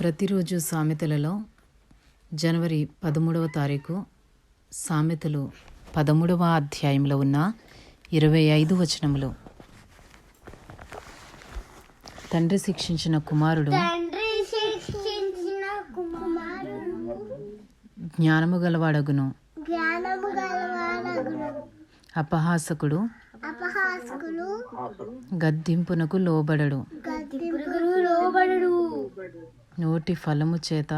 ప్రతిరోజు సామెతలలో జనవరి పదమూడవ తారీఖు సామెతలు పదమూడవ అధ్యాయంలో ఉన్న ఇరవై ఐదు వచనములు. తండ్రి శిక్షించిన కుమారుడు జ్ఞానము గలవాడగును. అపహాసకుడు గద్దింపునకు లోబడుడు. నోటి ఫలము చేత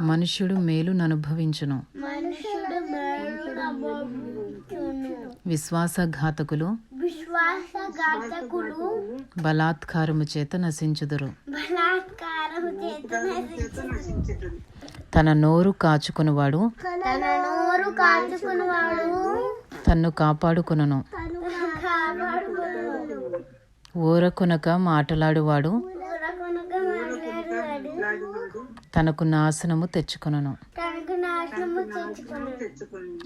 మనుష్యుడు మేలును అనుభవించును విశ్వాసఘాతకులు బలాత్కారము చేత నశించుదురు. తన నోరు కాచుకునివాడు తన్ను కాపాడుకును తను ఓరకొనక మాటలాడువాడు. మాట్లాడువాడు తనకు నాశనము తెచ్చుకొనును.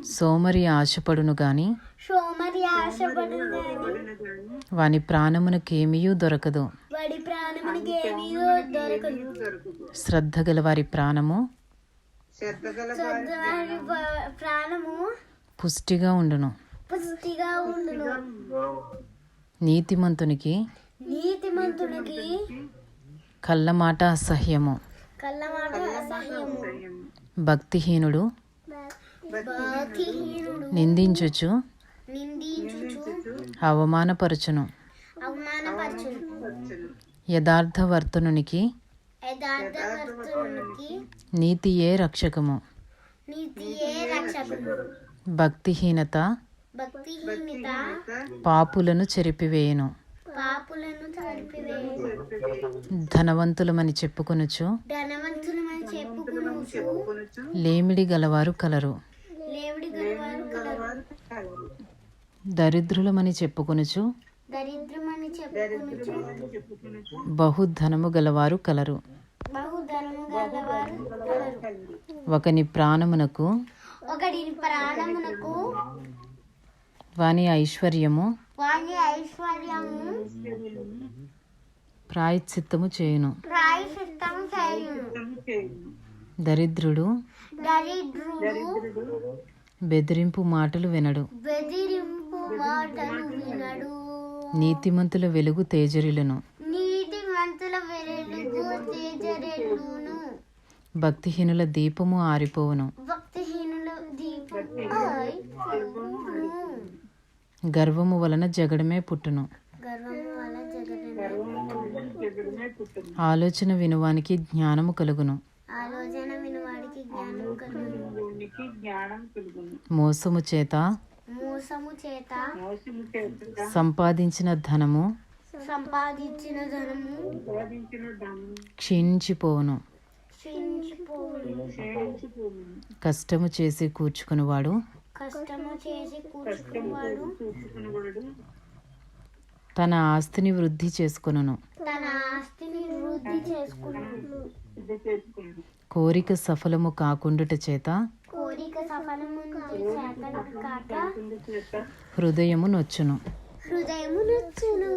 సోమరి ఆశపడును గాని వాని ప్రాణమునకేమీయూ దొరకదు. ఏమీ దొరకదు శ్రద్ధ గల వారి ప్రాణము ప్రాణము పుష్టిగా ఉండును పుష్టిగా ఉండును. నీతిమంతునికి నీతిమంతునికి కళ్ళమాట అసహ్యము. కళ్ళమాట అసహ్యము. భక్తిహీనుడు నిందించుచు అవమానపరచును. యథార్థవర్తనునికి నీతియే రక్షకము. భక్తిహీనత భక్తిహీనత పాపులను చెరిపివేయును. పాపులను ధనవంతులమని చెప్పుకొనుచు ధనవంతులమని చెప్పుకునుచు లేమిడి గలవారు కలరు. లేవిడి గలవారు కలరు. దరిద్రులమని చెప్పుకొనుచు దరిద్రమని చెప్పుకునుచు బహుధనము గలవారు కలరు. బహుధనము గలవారు కలరు. ఒకని ప్రాణమునకు ప్రాణమునకు వాని ఐశ్వర్యము. ప్రాయశ్చిత్తము చేయును. ప్రాయశ్చిత్తము చేయును. దరిద్రుడు. దరిద్రుడు. బెదిరింపు మాటలు వినడు. బెదిరింపు మాటలు వినడు. నీతిమంతుల వెలుగు తేజరిలను నీతిమంతుల వెలుగు తేజరెల్లును. భక్తిహీనుల దీపము ఆరిపోవును. భక్తిహీనుల దీపం గర్వము వలన జగడమే పుట్టును. ఆలోచన వినువానికి జ్ఞానము కలుగును. మోసము చేత సంపాదించిన ధనము సంపాదించిన ధనము క్షీణించిపోవును. కష్టము చేసి కూర్చుకునివాడు కష్టము చేసి కూర్చుకున్నవాడు తన ఆస్తిని వృద్ధి చేసుకొనును. తన ఆస్తిని వృద్ధి చేసుకున్నాడు కోరిక సఫలము కాకుండుట చేత కోరిక సఫలము చేత కాక హృదయము నొచ్చును. హృదయము నచ్చును.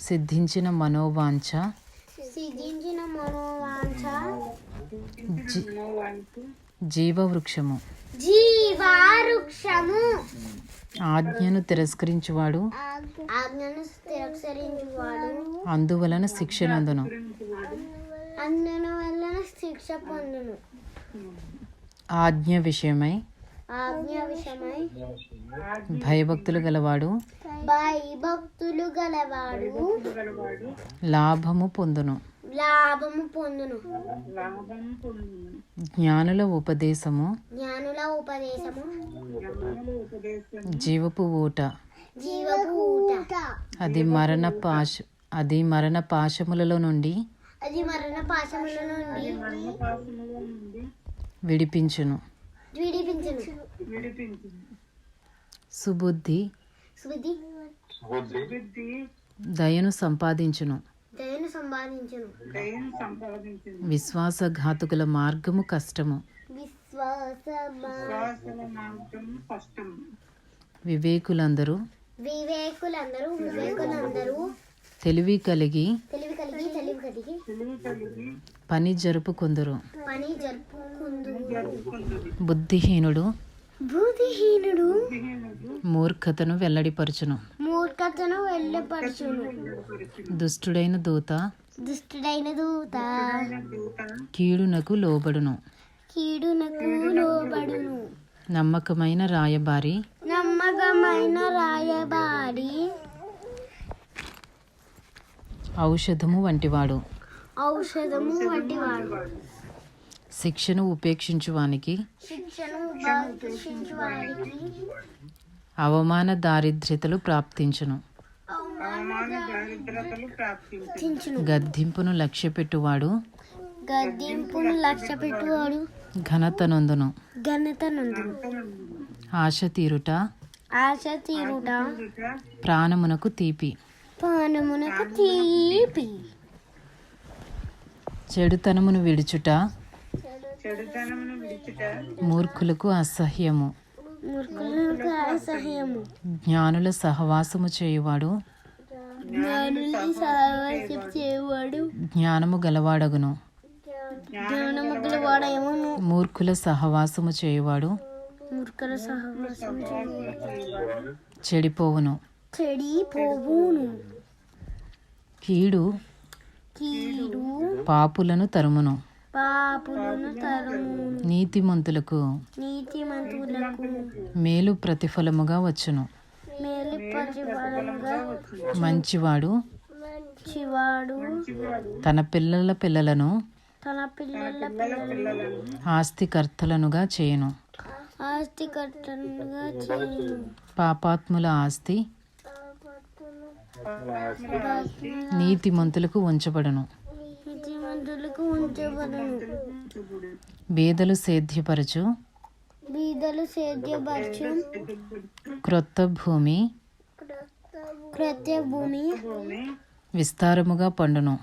సిద్ధించిన మనోవాంఛ సిద్ధించిన మనోవాంఛ జీ- జీవవృక్షము. జీవారుక్షము ఆజ్ఞను తిరస్కరించువాడు. ఆజ్ఞను తిరస్కరించువాడు. అందువలన శిక్షనందును అందున వలన శిక్ష పొందును. ఆజ్ఞ విషయమై ఆజ్ఞ విషయమై భయభక్తులు గలవాడు. భయభక్తులు గలవాడు. లాభము పొందును. లాభము పొందును. జ్ఞానుల ఉపదేశము. జ్ఞానుల ఉపదేశము. జీవపు ఊట. జీవపు ఊట. అది మరణ పాశ అది మరణ పాశములలో నుండి అది మరణ పాశముల నుండి విడిపించును. విడిపించును. సుబుద్ధి. సంపాదించును దయను సంపాదించును. విశ్వాసఘాతుకుల మార్గము కష్టము. విశ్వాస వివేకులందరూ వివేకులందరూ వివేకులందరూ తెలివి కలిగి తెలివి కలిగి తెలివి కలిగి పని జరుపుకుందురు పని జరుపుకుందు బుద్ధిహీనుడు బుద్ధిహీనుడు మూర్ఖతను వెల్లడిపరచును. మూర్ఖతను వెళ్ళపరచును దుష్టుడైన దూత దుష్టుడైన దూత కీడునకు లోబడును. కీడునకు లోబడును. నమ్మకమైన రాయబారి నమ్మకమైన రాయబారి ఔషధము వంటివాడు. ఔషధము వంటివాడు. శిక్షను ఉపేక్షించువానికి శిక్షను ఉపేక్షించు వారికి అవమాన దారిద్ర్యతలు ప్రాప్తించును. గద్దింపును లక్ష్యపెట్టువాడు గద్దింపును లక్ష్య పెట్టువాడు ఘనతనొందును. ఘనత నందును ఆశ తీరుట ఆశ తీరుట ప్రాణమునకు తీపి. పానమునకు తీపి చెడుతనమును విడుచుట మూర్ఖులకు అసహ్యము. జ్ఞానుల సహవాసము చేయువాడు. జ్ఞానము గలవాడగును. మూర్ఖుల సహవాసము చేయువాడు. చెడిపోవును. చెడి పోవును కీడు కీడు పాపులను తరుమును. పాపులను తరుమును. నీతిమంతులకు నీతిమంతులకు మేలు ప్రతిఫలముగా వచ్చును. మేలు ప్రతిఫలంగా మంచివాడు చివాడు తన పిల్లల పిల్లలను తన పిల్లల పిల్లలను ఆస్తికర్తలనుగా చేయును. చేయను. పాపాత్ముల ఆస్తి. నీతిమంతులకు ఉంచబడును. ఉంచబడను. బీదలు సేద్యపరచు. బీదలు సేద్యపరచు. క్రొత్త భూమి. కృత్య భూమి. విస్తారముగా పండును.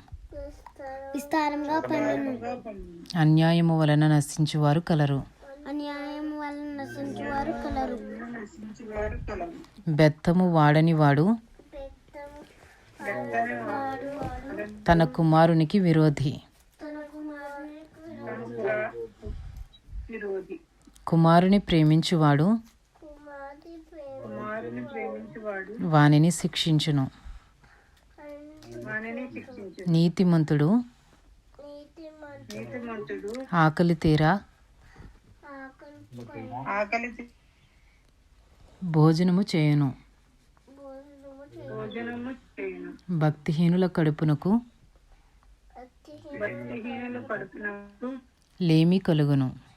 విస్తారంగా పండును. అన్యాయము వలన నశించువారు కలరు. అన్యాయం వలన నశించు వారు కలరు బెత్తము వాడని వాడు. తన కుమారునికి విరోధి. కుమారుని ప్రేమించువాడు. వానిని శిక్షించును. నీతిమంతుడు. ఆకలి తీరా. భోజనము చేయును. భక్తిహీనుల కడుపునకు. లేమి కలుగును.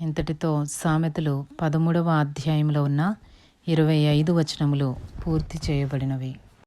ఇంతటితో సామెతలు పదమూడవ అధ్యాయంలో ఉన్న ఇరవై ఐదు వచనములు పూర్తి చేయబడినవి.